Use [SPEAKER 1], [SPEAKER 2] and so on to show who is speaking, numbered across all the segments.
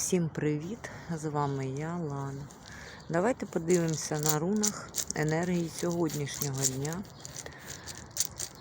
[SPEAKER 1] Всім привіт! З вами я, Лана. Давайте подивимося на рунах енергії сьогоднішнього дня.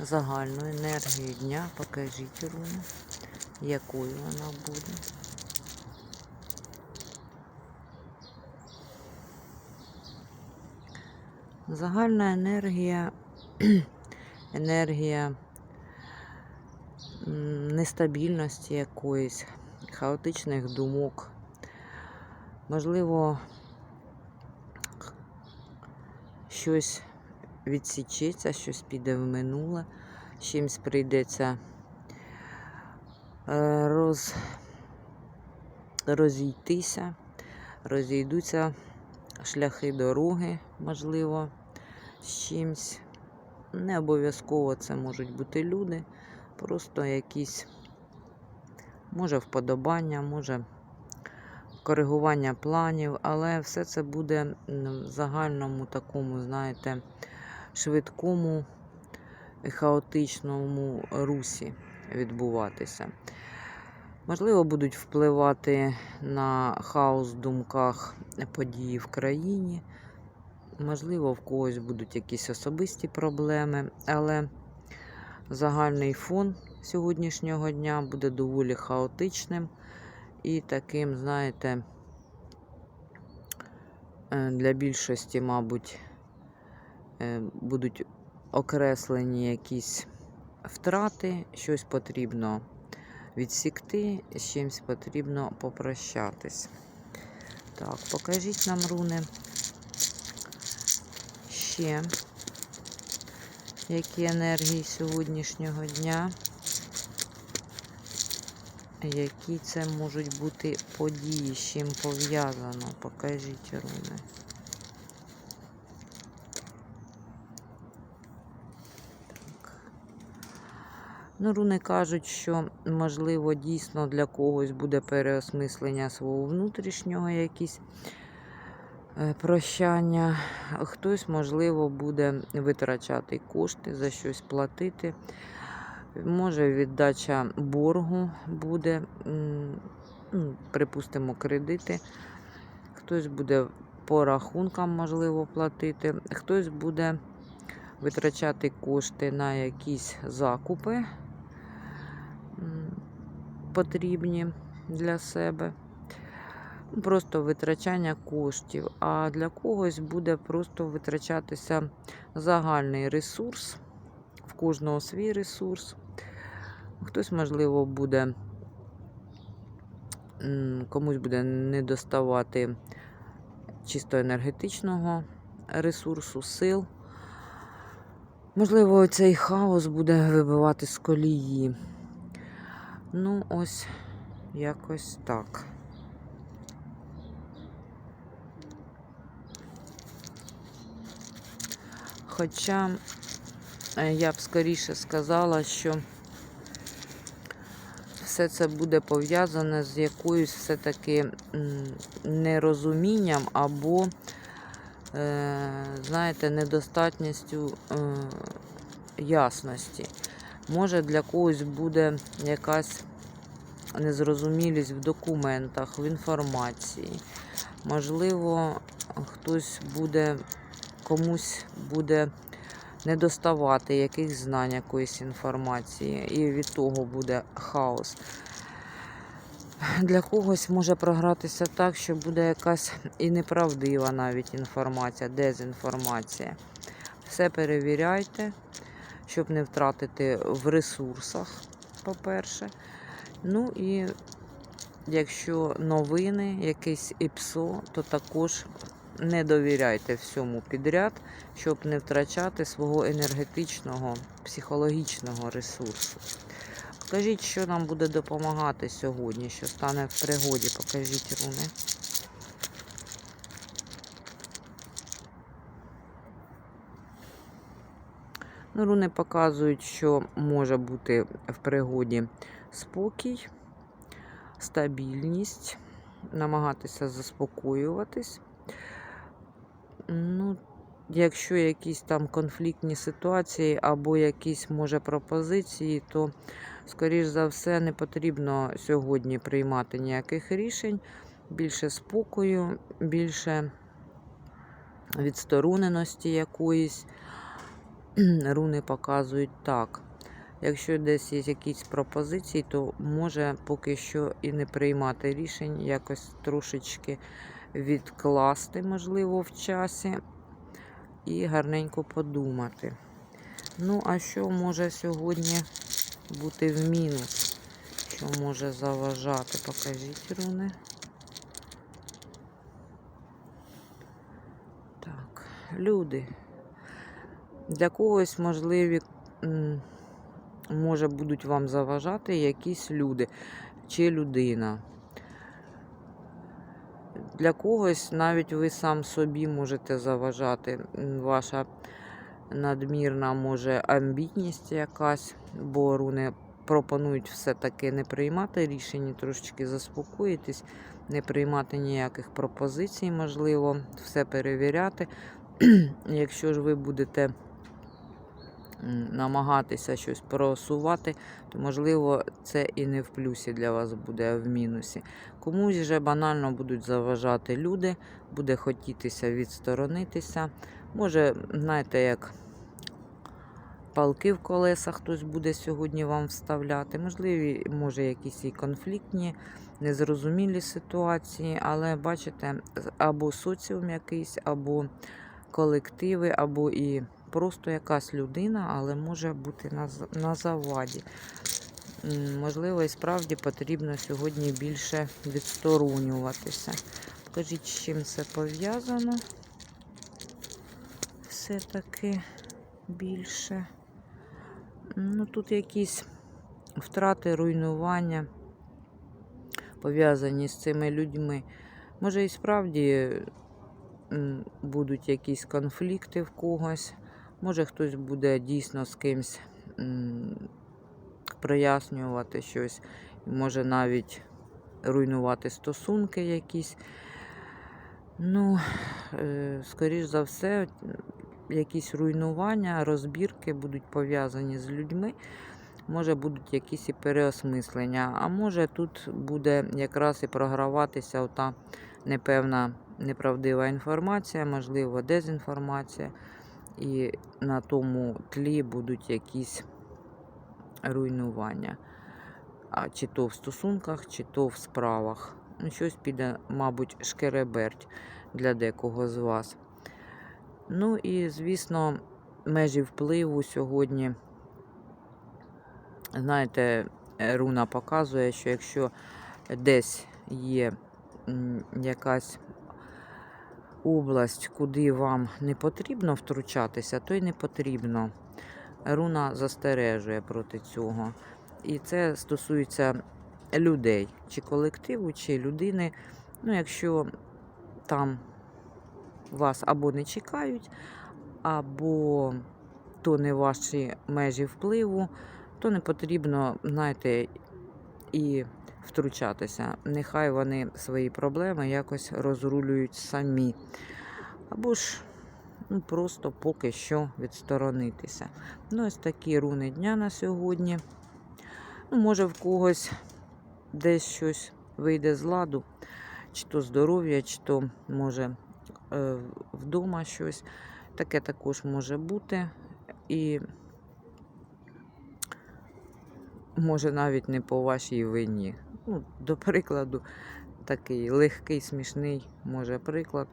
[SPEAKER 1] Загальну енергію дня. Покажіть руну, якою вона буде. Загальна енергія, енергія нестабільності якоїсь, хаотичних думок. Можливо, щось відсічеться, щось піде в минуле, чимось прийдеться е, роз, розійтися, розійдуться шляхи дороги, можливо, з чимось. Не обов'язково це можуть бути люди, просто якісь, може, вподобання, може коригування планів, але все це буде в загальному такому, знаєте, швидкому хаотичному русі відбуватися. Можливо, будуть впливати на хаос в думках події в країні. Можливо, в когось будуть якісь особисті проблеми, але загальний фон сьогоднішнього дня буде доволі хаотичним і таким, знаєте, е, для більшості, мабуть, е, будуть окреслені якісь втрати, щось потрібно відсікти, з чимось потрібно попрощатись. Так, покажіть нам руни ще, які енергії сьогоднішнього дня, які це можуть бути події, з чим пов'язано. Покажіть руни. Ну, руни кажуть, що можливо дійсно для когось буде переосмислення свого внутрішнього якісь е, прощання. Хтось, можливо, буде витрачати кошти, за щось платити. Може, віддача боргу буде, ну, припустимо, кредити. Хтось буде по рахункам, можливо, платити. Хтось буде витрачати кошти на якісь закупи потрібні для себе. Просто витрачання коштів. А для когось буде просто витрачатися загальний ресурс, в кожного свій ресурс. Хтось, можливо, буде, комусь буде не доставати чисто енергетичного ресурсу, сил. Можливо, цей хаос буде вибивати з колії. Ну, ось якось так. Хоча е, я б скоріше сказала, що все це буде пов'язане з якоюсь все-таки нерозумінням або, е, знаєте, недостатністю е, ясності. Може, для когось буде якась незрозумілість в документах, в інформації. Можливо, хтось буде, комусь буде не доставати якихось знань, якоїсь інформації, і від того буде хаос. Для когось може програтися так, що буде якась і неправдива навіть інформація, дезінформація. Все перевіряйте, щоб не втратити в ресурсах, по-перше. Ну і якщо новини, якесь ІПСО, то також не довіряйте всьому підряд, щоб не втрачати свого енергетичного, психологічного ресурсу. Покажіть, що нам буде допомагати сьогодні, що стане в пригоді. Покажіть руни. Ну, руни показують, що може бути в пригоді спокій, стабільність, намагатися заспокоюватись. Ну, якщо якісь там конфліктні ситуації або якісь, може, пропозиції, то, скоріш за все, не потрібно сьогодні приймати ніяких рішень. більше спокою, більше відстороненості якоїсь. Руни показують так. Якщо десь є якісь пропозиції, то може поки що і не приймати рішень, якось трошечки відкласти, можливо, в часі і гарненько подумати. Ну, а що може сьогодні бути в мінус? Що може заважати? Покажіть руни. Так, люди. Для когось можливі, може, будуть вам заважати якісь люди чи людина. Для когось навіть ви сам собі можете заважати. Ваша надмірна може амбітність якась, бо руни пропонують все-таки не приймати рішення, трошечки заспокоїтись, не приймати ніяких пропозицій, можливо, все перевіряти. Якщо ж ви будете намагатися щось просувати, то можливо це і не в плюсі для вас буде, а в мінусі. Комусь же банально будуть заважати люди, буде хотітися відсторонитися. Може, знаєте, як палки в колеса хтось буде сьогодні вам вставляти. Можливі, може, якісь і конфліктні, незрозумілі ситуації, але бачите, або соціум якийсь, або колективи, або і просто якась людина, але може бути на, на заваді. Можливо, і справді потрібно сьогодні більше відсторонюватися. Покажіть, з чим це пов'язано. Все-таки більше. Ну, тут якісь втрати, руйнування пов'язані з цими людьми. Може, і справді будуть якісь конфлікти в когось. Може, хтось буде дійсно з кимсь прояснювати щось, може навіть руйнувати стосунки якісь. Ну, е, скоріш за все, якісь руйнування, розбірки будуть пов'язані з людьми. Може, будуть якісь і переосмислення, а може тут буде якраз і програватися ота непевна неправдива інформація, можливо, дезінформація. І на тому тлі будуть якісь руйнування. А чи то в стосунках, чи то в справах. Ну, щось піде, мабуть, шкереберть для декого з вас. Ну і, звісно, межі впливу сьогодні. Знаєте, руна показує, що якщо десь є якась область, куди вам не потрібно втручатися, то й не потрібно. Руна застережує проти цього. І це стосується людей, чи колективу, чи людини. Ну, якщо там вас або не чекають, або то не ваші межі впливу, то не потрібно, знаєте, і втручатися. Нехай вони свої проблеми якось розрулюють самі. Або ж ну, просто поки що відсторонитися. Ну, ось такі руни дня на сьогодні. Ну, може, в когось десь щось вийде з ладу, чи то здоров'я, чи то може е, вдома щось. Таке також може бути. І може навіть не по вашій вині. Ну, до прикладу, такий легкий, смішний, може приклад.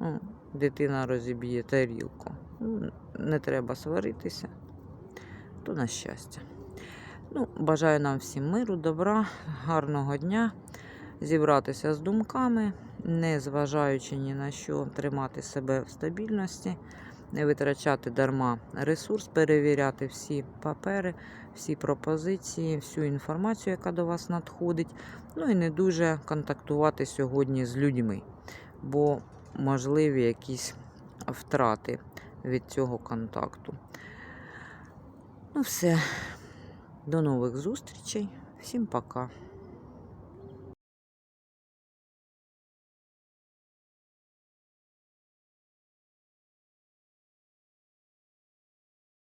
[SPEAKER 1] Ну, дитина розіб'є тарілку. Ну, не треба сваритися, то на щастя. Ну, бажаю нам всім миру, добра, гарного дня, зібратися з думками, не зважаючи ні на що, тримати себе в стабільності, не витрачати дарма ресурс, перевіряти всі папери, всі пропозиції, всю інформацію, яка до вас надходить. Ну і не дуже контактувати сьогодні з людьми, бо можливі якісь втрати від цього контакту. Ну, все. До нових зустрічей. Всім пока.